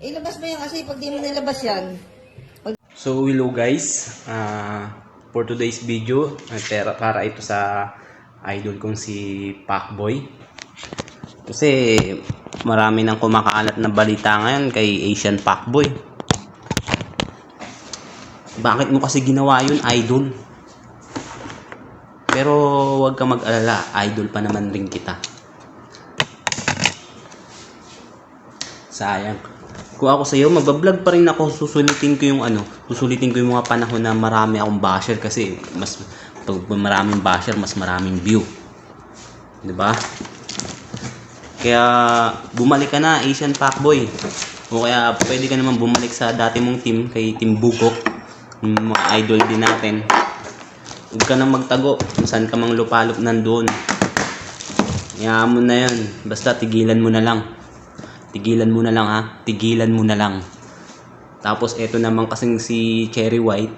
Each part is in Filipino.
Ilabas mo yan kasi pag di mo nilabas yan. So hello guys, Ah, for today's video, para, para ito sa idol kong si Pacboy. Kasi marami nang kumakalat na balita ngayon kay Asian Pacboy. Bakit mo kasi ginawa yun, idol? Pero huwag ka mag-alala, idol pa naman rin kita. Sayang. Kung ako sa'yo, magbablog pa rin ako, susulitin ko yung ano, susulitin ko yung mga panahon na marami akong basher kasi mas pag maraming basher, mas maraming view. 'Di ba? Kaya bumalik ka na, Asian Pacboy. O kaya pwede ka naman bumalik sa dati mong team, kay Team Bugok. Yung mga idol din natin. Huwag ka na magtago, saan ka mang lupalop nandun. Hayaan mo na yan. Basta tigilan mo na lang. Tigilan mo na lang ha. Tigilan mo na lang. Tapos eto naman kasing si Cherry White.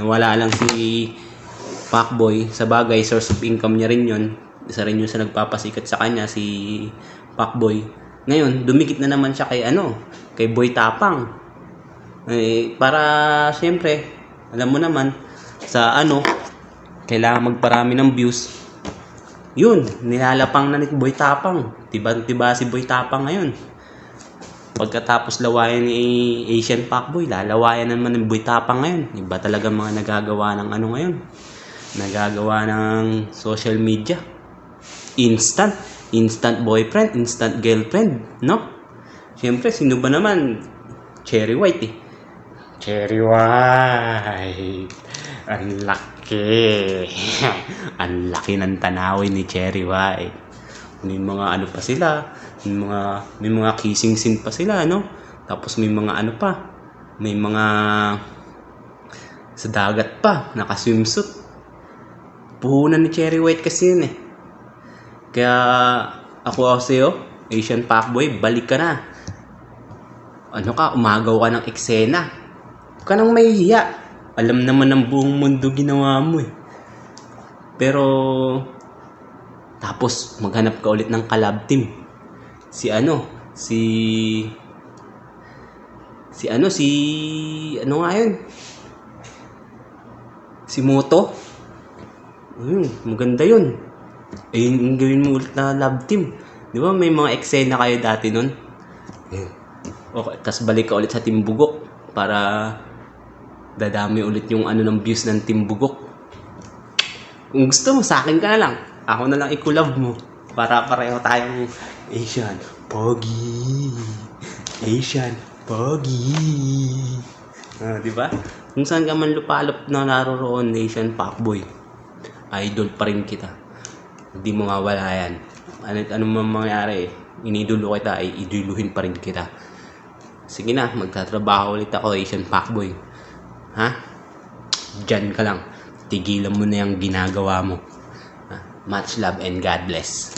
Nawala lang si Pacboy. Sa bagay, source of income niya rin yun. Isa rin yun sa nagpapasikat sa kanya, si Pacboy. Ngayon, dumikit na naman siya kay ano, kay Boy Tapang. Eh, para siyempre, alam mo naman, sa ano, kailangan magparami ng views. Yun, nilalapang na ni Boy Tapang. Tiba, tiba si Boy Tapang ngayon. Pagkatapos lawayan ni Asian Pacboy, lalawayan naman ng Boy Tapang ngayon. Iba talaga mga nagagawa ng ano ngayon. Nagagawa ng social media. Instant. Instant boyfriend, instant girlfriend. No? Siyempre, sino ba naman? Cherry White eh. Cherry White. Ang laki. Ang laki ng tanawin ni Cherry White. May mga ano pa sila. May mga, may mga kissing scene pa sila, no? Tapos may mga ano pa. May mga sa dagat pa. Naka-swimsuit. Puhunan ni Cherry White kasi yun eh. Kaya ako ako sa'yo, Asian Pacboy, balik ka na. Ano ka, umagaw ka ng eksena. Huwag ka nang mahihiya. Alam naman ng buong mundo ginawa mo eh. Pero, tapos maghanap ka ulit ng collab team. Si ano, si... Si ano, si... Ano nga yun? Si Moto. Ayun, maganda yun. Ayun, yung gawin mo ulit na love team. Di ba may mga eksena kayo dati nun? Okay, tas balik ka ulit sa Team Bugok para dadami ulit yung ano ng views ng Team Bugok. Kung gusto mo, sa akin ka na lang. Ako na lang ikulab mo. Para pareho tayong Asian Pogi. Asian Pogi. Ah, di ba? Kung saan ka man lupalop na naroroon, Asian Pacboy. Idol pa rin kita. Hindi mo mawala yan. Ano, ano man mangyari, inidulo kita, ay iduluhin pa rin kita. Sige na, magtatrabaho ulit ako, Asian Pacboy. Ha? Diyan ka lang. Tigilan mo na yung ginagawa mo. Ha? Much love and God bless.